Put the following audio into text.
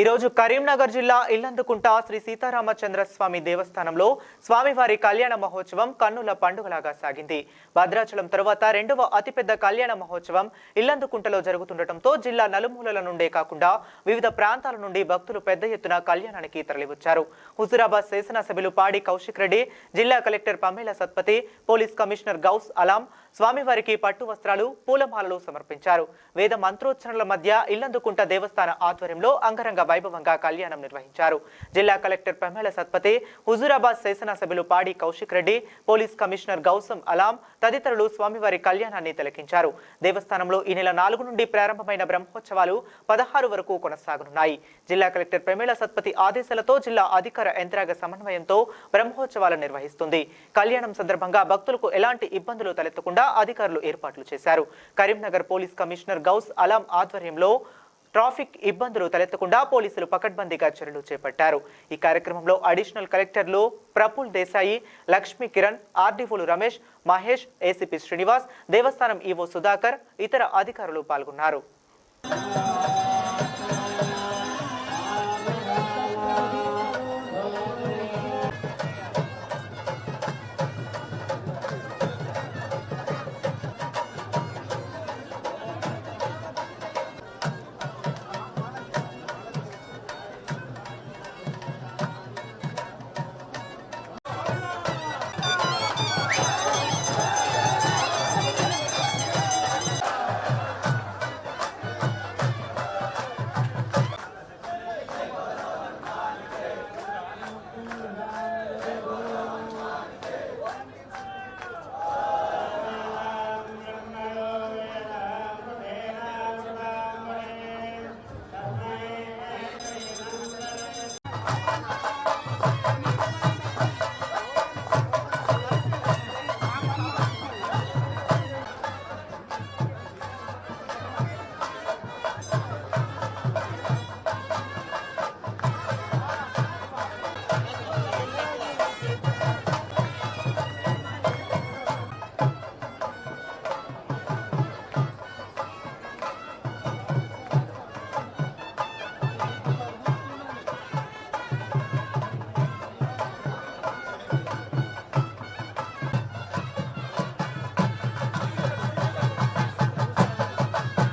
ఈరోజు కరీంనగర్ జిల్లా ఇల్లందుకుంట శ్రీ సీతారామచంద్ర స్వామి దేవస్థానంలో స్వామివారి కళ్యాణ మహోత్సవం కన్నుల పండుగలాగా సాగింది. భద్రాచలం తరువాత రెండవ అతిపెద్ద కళ్యాణ మహోత్సవం ఇల్లందుకుంటలో జరుగుతుండటంతో జిల్లా నలుమూలల నుండే కాకుండా వివిధ ప్రాంతాల నుండి భక్తులు పెద్ద ఎత్తున కళ్యాణానికి తరలివచ్చారు. హుజురాబాద్ శాసనసభ్యులు పాడి కౌశిక్ రెడ్డి జిల్లా collector Pamela Satpathi police commissioner Ghouse Alam స్వామివారికి పట్టు వస్త్రాలు పూలమాలలు సమర్పించారు. వేద మంత్రోచ్చరణల మధ్య ఇల్లందుకుంట దేవస్థాన ఆధ్వర్యంలో అంగరంగ వైభవంగా కళ్యాణం నిర్వహించారు. జిల్లా కలెక్టర్ ప్రమేల సత్పతి హుజూరాబాద్ శాసనసభ్యులు పాడి కౌశిక్ రెడ్డి పోలీస్ కమిషనర్ గౌసం అలాం తదితరులు స్వామివారి కళ్యాణాన్ని తిలకించారు. దేవస్థానంలో ఈ నెల నాలుగు నుండి ప్రారంభమైన బ్రహ్మోత్సవాలు పదహారు వరకు కొనసాగనున్నాయి. జిల్లా కలెక్టర్ ప్రమేళ సత్పతి ఆదేశాలతో జిల్లా అధికార యంత్రాంగ సమన్వయంతో బ్రహ్మోత్సవాలు నిర్వహిస్తుంది. కళ్యాణం సందర్భంగా భక్తులకు ఎలాంటి ఇబ్బందులు తలెత్తకుండా అధికారులు ఏర్పాట్లు చేశారు. కరీంనగర్ పోలీస్ కమిషనర్ గౌస్ అలాం ఆధ్వర్యంలో ట్రాఫిక్ ఇబ్బందులు తలెత్తకుండా పోలీసులు పకడ్బందీగా చర్యలు చేపట్టారు. ఈ కార్యక్రమంలో అడిషనల్ కలెక్టర్లు ప్రఫుల్ దేశాయి లక్ష్మీ కిరణ్ ఆర్డీఓలు రమేష్ మహేష్ ఏసీపీ శ్రీనివాస్ దేవస్థానం ఈవో సుధాకర్ ఇతర అధికారులు పాల్గొన్నారు.